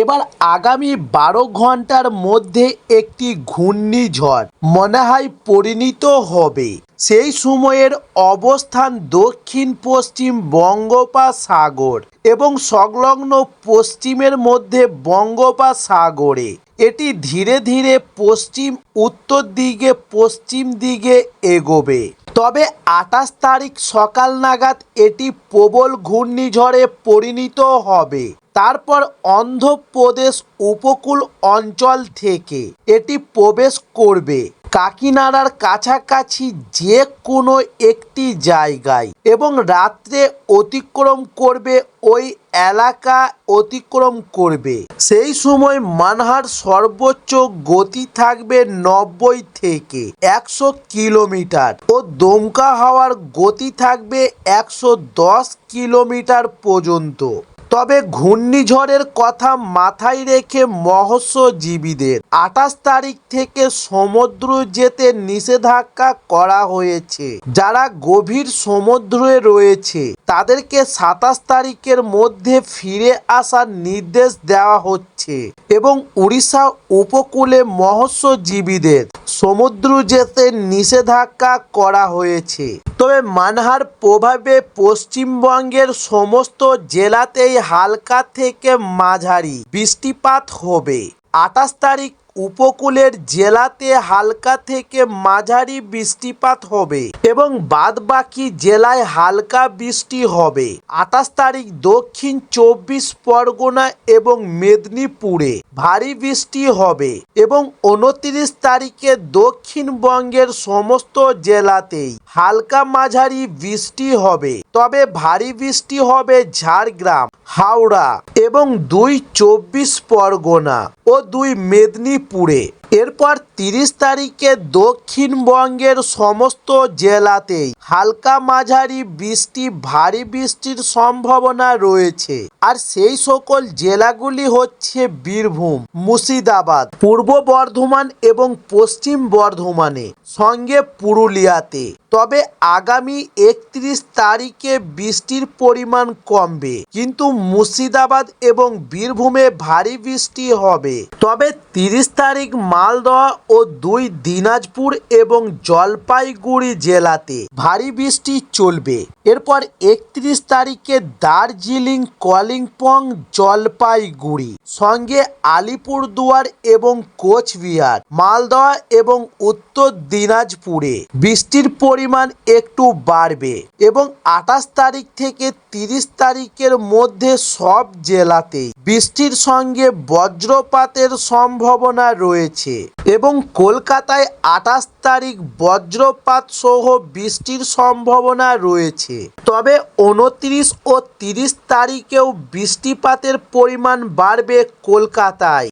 এবার আগামী বারো ঘণ্টার মধ্যে একটি ঘূর্ণিঝড় মনে হয় পরিণত হবে। সেই সময়ের অবস্থান দক্ষিণ পশ্চিম বঙ্গোপসাগর এবং সংলগ্ন পশ্চিমের মধ্যে বঙ্গোপসাগরে। এটি ধীরে ধীরে পশ্চিম, উত্তর দিকে, পশ্চিম দিকে এগোবে। তবে আঠাশ তারিখ সকাল নাগাদ এটি প্রবল ঘূর্ণিঝড়ে পরিণত হবে। তারপর অন্ধ্রপ্রদেশ উপকূল অঞ্চল থেকে এটি প্রবেশ করবে কাকিনাড়ার কাছাকাছি যে কোনো একটি জায়গায় এবং রাত্রে অতিক্রম করবে ওই এলাকা অতিক্রম করবে। সেই সময় মানহার সর্বোচ্চ গতি থাকবে নব্বই থেকে একশো কিলোমিটার ও দমকা হওয়ার গতি থাকবে একশো দশ কিলোমিটার পর্যন্ত। তবে ঘূর্ণিঝড়ের কথা মাথায় রেখে মৎস্যজীবীদের আঠাশ তারিখ থেকে সমুদ্র যেতে নিষেধাজ্ঞা করা হয়েছে। যারা গভীর সমুদ্রে রয়েছে তাদেরকে সাতাশ তারিখের মধ্যে ফিরে আসার নির্দেশ দেওয়া হচ্ছে এবং উড়িষ্যা উপকূলে মৎস্যজীবীদের সমুদ্র যেতে নিষেধাজ্ঞা করা হয়েছে। তবে মানহার প্রভাবে পশ্চিমবঙ্গের সমস্ত জেলাতেই হালকা থেকে মাঝারি বৃষ্টিপাত হবে। আঠাশ তারিখ উপকূলের জেলাতে হালকা থেকে মাঝারি বৃষ্টিপাত হবে এবং বাদবাকি জেলায় হালকা বৃষ্টি হবে। আঠাশ তারিখ দক্ষিণ চব্বিশ পরগনা এবং মেদিনীপুরে ভারী বৃষ্টি হবে এবং উনত্রিশ তারিখে দক্ষিণবঙ্গের সমস্ত জেলাতেই হালকা মাঝারি বৃষ্টি হবে। তবে ভারী বৃষ্টি হবে ঝাড়গ্রাম। হাওড়া এবং দুই চব্বিশ পরগনা ও দুই মেদিনীপুরে। এরপর তিরিশ তারিখে দক্ষিণবঙ্গের সমস্ত জেলাতেই হালকা মাঝারি বৃষ্টি, ভারী বৃষ্টির সম্ভাবনা রয়েছে। আর সেই সকল জেলাগুলি হচ্ছে বীরভূম, মুর্শিদাবাদ, পূর্ব বর্ধমান এবং পশ্চিম বর্ধমানে, সঙ্গে পুরুলিয়াতে। তবে আগামী একত্রিশ তারিখে বৃষ্টির পরিমাণ কমবে, কিন্তু মুর্শিদাবাদ এবং বীরভূমে ভারী বৃষ্টি হবে। তবে তিরিশ তারিখ মালদহ ও দুই দিনাজপুর এবং জলপাইগুড়ি জেলাতে ভারী বৃষ্টি চলবে। এরপর একত্রিশ তারিখে দার্জিলিং, কলিম্পং, জলপাইগুড়ি, সঙ্গে আলিপুরদুয়ার এবং কোচবিহার, মালদহ এবং উত্তর দিনাজপুরে বৃষ্টির পরিমাণ একটু বাড়বে এবং আঠাশ তারিখ থেকে তিরিশ তারিখের মধ্যে সব জেলাতেই বৃষ্টির সঙ্গে বজ্রপাতের সম্ভাবনা রয়েছে এবং কলকাতায় আঠাশ তারিখ বজ্রপাত সহ বৃষ্টির সম্ভাবনা রয়েছে। তবে উনত্রিশ ও তিরিশ তারিখেও বৃষ্টিপাতের পরিমাণ বাড়বে কলকাতায়।